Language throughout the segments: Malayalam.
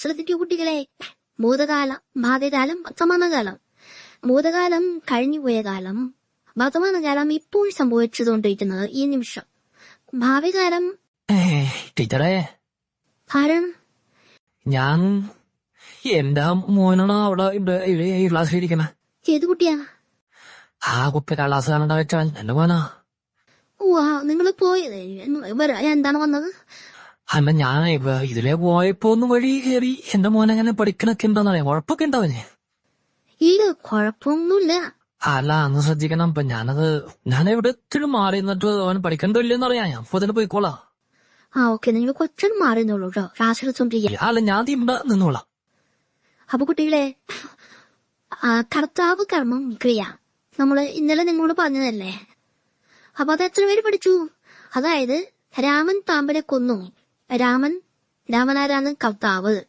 ശ്രദ്ധിക്കൂ കുട്ടികളെ ഭൂതകാലം ഭാഗ്യകാലം വർത്തമാനകാലം ഭൂതകാലം കഴിഞ്ഞുപോയ കാലം വർത്തമാനകാലം ഇപ്പോൾ സംഭവിച്ചുകൊണ്ടിരിക്കുന്നത് ഈ നിമിഷം. ഭാവികാലം ടീച്ചറേ. കാരണം? ഞാൻ എന്താ മോനാണ് അവിടെ ഈ ക്ലാസ്സിൽ ഇരിക്കണ ഏത് കുട്ടിയാ ആ കുപ്പി കള്ളാസ് കാണണ്ട വെച്ചാൽ എന്റെ മോനാ. ഓ നിങ്ങൾ പോയത് എന്താണ് വന്നത്? അല്ല ഞാൻ ഇതിലെ പോയപ്പോ ഒന്ന് വഴി കയറി എന്റെ മോൻ അങ്ങനെ പഠിക്കണൊക്കെ ഉണ്ടോന്നറിയാം കുഴപ്പമൊക്കെ ഉണ്ടാവനെ ഇല്ല കുഴപ്പമൊന്നുമില്ല. അല്ല അന്ന് ശ്രദ്ധിക്കണം. ഇപ്പൊ ഞാനത് ഞാൻ എവിടെ ഇത്തിരി മാറി നിന്നിട്ട് അവൻ പഠിക്കണ്ടോ അറിയാം. ഞാൻ അപ്പൊ തന്നെ പോയിക്കോളാം. ആ ഓക്കെ. നിങ്ങൾ കൊച്ചൻ മാറുന്നുള്ളൂ കേട്ടോ അല്ല ഞാൻ ഇവിടെ നിന്നോളാം. അപ്പൊ കുട്ടികളെ കർത്താവ് കർമ്മം ക്രിയ. നമ്മൾ ഇന്നലെ നിങ്ങളോട് പറഞ്ഞതല്ലേ? അപ്പൊ അത് എത്ര പേര് പഠിച്ചു? അതായത് രാമൻ പാമ്പിനെ കൊന്നു. രാമൻ രാമനാരാണ് കർത്താവ്.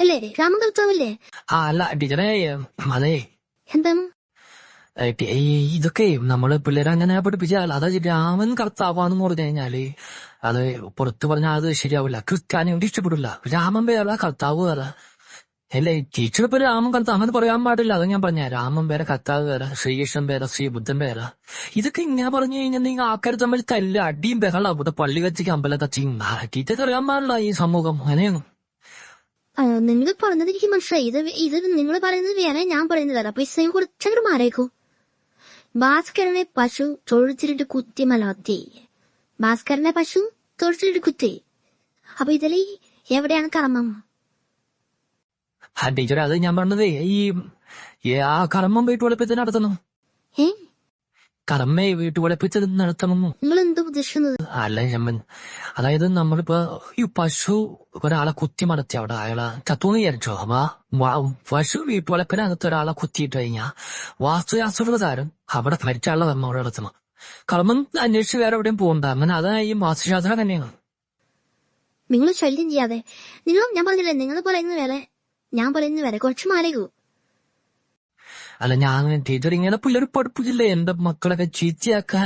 അല്ലേ? രാമൻ കർത്താവല്ലേ? ആ അല്ല ടീച്ചറേ അതെ. എന്താണ് ഇതൊക്കെ നമ്മൾ പിള്ളേരെ അങ്ങനെ പഠിപ്പിച്ചാൽ അതായത് രാമൻ കർത്താവാന്ന് പറഞ്ഞു കഴിഞ്ഞാൽ അത് പുറത്ത് പറഞ്ഞാൽ അത് ശരിയാവില്ല. ക്രിസ്ത്യാനി ഇഷ്ടപ്പെടില്ല. രാമൻ പേരാ കർത്താവ് വേറെ. അല്ലേ ടീച്ചർ ഇപ്പൊ രാമൻ കർത്താവ് അങ്ങനെ പറയാൻ പാടില്ല. അത് ഞാൻ പറഞ്ഞ രാമൻ വേറെ കത്താവ് പേര ശ്രീകൃഷ്ണൻ വേറെ ശ്രീബുദ്ധൻ പേര. ഇതൊക്കെ ഇങ്ങനെ പറഞ്ഞു കഴിഞ്ഞാൽ നിങ്ങൾ ആൾക്കാർ തമ്മിൽ തല്ല അടിയും ബഹളാ. ഇവിടെ പള്ളി കത്തിക്ക് അമ്പലം കത്തിക്കും ടീച്ചർ അറിയാൻ പാടില്ല ഈ സമൂഹം. അങ്ങനെയാണ് നിങ്ങൾ പറഞ്ഞത് എനിക്ക് മനസ്സിലായി. ഇത് ഇത് നിങ്ങൾ പറയുന്നത് വേറെ ഞാൻ പറയുന്നത് വേറെ. അപ്പൊ ഈ സമയം കുറച്ചങ്ങോട്ട് മാറിയേക്കൂ. ഭാസ്കരനെ പശു തൊഴുത്തിലിട്ട് കുത്തി മലർത്തി ഭാസ്കരനെ പശു തൊഴുത്തിലിട്ട് കുത്തി. അപ്പൊ ഇതിൽ എവിടെയാണ് കർമ്മം? ആ ടീച്ചർ അത് ഞാൻ പറഞ്ഞതേ ഈ ആ കർമ്മം വീട്ടുവളപ്പിച്ച് നടത്തണം? കർമ്മയെ വീട്ടുവളപ്പിച്ച് നടത്തണം നിങ്ങൾ എന്താ ഉദ്ദേശിക്കുന്നത്? അല്ല ഞമ്മൻ അതായത് നമ്മളിപ്പോ ഈ പശു ഒരാളെ കുത്തി മടത്തി അവിടെ അയാളെ ചത്തുന്ന് വിചാരിച്ചോ? അപ്പൊ പശു വീട്ടുവളപ്പിനകത്ത് ഒരാളെ കുത്തിയിട്ട് കഴിഞ്ഞാ വാസ്തുശാസ്ത്ര താരം അവിടെ മരിച്ചാളെ കർമ്മം അവിടെ നടത്തണം. കർമ്മം അന്വേഷിച്ച് വേറെ എവിടെയും പോകണ്ട അങ്ങനെ അതായത് ഈ വാസ്തുശാസ്ത്രം തന്നെയാണ്. നിങ്ങൾ ശല്യം ചെയ്യാതെ. നിങ്ങൾ ഞാൻ പറഞ്ഞില്ലേ നിങ്ങൾ പറയുന്നത് വേറെ ഞാൻ പറയുന്നത് വരെ കുറച്ച് മാലകൂ അല്ല ഞാൻ ടീച്ചർ ഇങ്ങനെ പിള്ളേർ പഠിപ്പിച്ചില്ലേ? എന്റെ മക്കളൊക്കെ ചീച്ചയാക്ക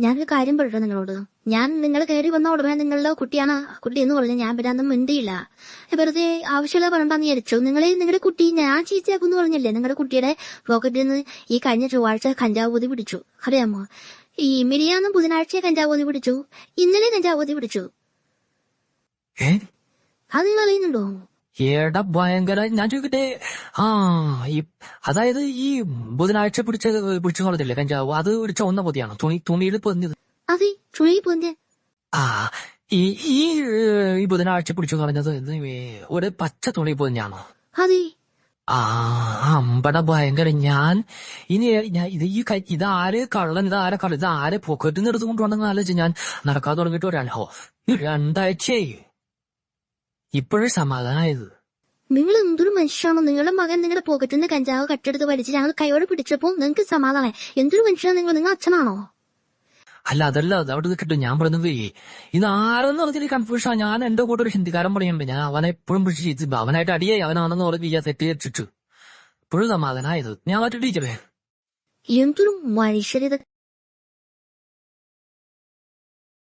ഞാനൊരു കാര്യം പറയട്ടെ നിങ്ങളോട്? ഞാൻ നിങ്ങൾ കയറി വന്ന ഉടനെ നിങ്ങളുടെ കുട്ടിയാണ് കുട്ടി എന്ന് പറഞ്ഞു ഞാൻ പിന്നെ അന്ന് മിണ്ടിയില്ല. വെറുതെ ആവശ്യമുള്ള പറയണ്ടെന്ന് വിചാരിച്ചു നിങ്ങളെ നിങ്ങളുടെ കുട്ടി ഞാൻ ചീച്ചയാക്കും എന്ന് പറഞ്ഞില്ലേ? നിങ്ങളുടെ കുട്ടിയുടെ പോക്കറ്റിൽ നിന്ന് ഈ കഴിഞ്ഞ ചൊവ്വാഴ്ച കഞ്ചാവ് പൊതി പിടിച്ചു. അറിയാമോ? ഈ മിനിയാന്ന് ബുധനാഴ്ച കഞ്ചാവ് പൊതി പിടിച്ചു. ഇന്നലെ കഞ്ചാവ് പൊതി പിടിച്ചു. അത് നിങ്ങൾ അറിയുന്നുണ്ടോ? ഏടാ ഭയങ്കര ഞാൻ ചോദിക്കട്ടെ? ആ ഈ അതായത് ഈ ബുധനാഴ്ച പിടിച്ച പിടിച്ചു കളഞ്ഞില്ലേ കഞ്ചാവ്? അത് ഒരു ചുവന്ന പൊതിയാണ്? തുണി തുണിയിൽ പൊതിഞ്ഞത്? അതെ തുണിയിൽ പോന്റെ ആ ഈ ഈ ഈ ബുധനാഴ്ച പിടിച്ചു കളഞ്ഞത് ഒരു പച്ച തുണി പൊതിഞ്ഞാണോ? അതെ. ആ അമ്പട ഭയങ്കര ഞാൻ ഇനി ഞാൻ ഇത് ഈ ഇത് ആര് കള്ളൻ ഇത് ആരെ കള്ളൻ ഇത് ആരെ പോക്കറ്റിൽ നിന്ന് എടുത്തുകൊണ്ട് വന്നെന്ന് ആലോചിച്ച് ഞാൻ നടക്കാതെ തുടങ്ങിയിട്ട് വരാനോ രണ്ടാഴ്ചയായി. ഇപ്പോഴും സമാധാനമായത് നിങ്ങൾ എന്തൊരു മനുഷ്യനാണോ? നിങ്ങളുടെ മകൻ നിങ്ങളുടെ പോക്കറ്റിൽ നിന്ന് കഞ്ചാവ് കട്ടെടുത്ത് വലിച്ച് ഞങ്ങൾ കൈയോടെ പിടിച്ചപ്പോൾ നിങ്ങൾക്ക് സമാധാനം. എന്തൊരു മനുഷ്യനാണ് നിങ്ങൾ? നിങ്ങൾ അച്ഛനാണോ? അല്ല അതല്ല അത് അവിടെ കിട്ടും. ഞാൻ പറഞ്ഞത് ഇത് ആരെന്ന് പറഞ്ഞാൽ കൺഫ്യൂഷൻ ഞാൻ എന്റെ കൂടെ ഒരു ഹിന്ദിക്കാരൻ പറയുമ്പോ ഞാൻ അവനെ എപ്പോഴും പിടിച്ച് ചെയ്തു അവനായിട്ട് അടിയായി. അവനാണെന്ന് പറഞ്ഞ് സെറ്റ് തെറ്റ് വെച്ചിട്ട് ഇപ്പോഴും സമാധാനമായത് ഞാൻ മറ്റു ടീച്ചറേ എന്തൊരു മനുഷ്യരിത്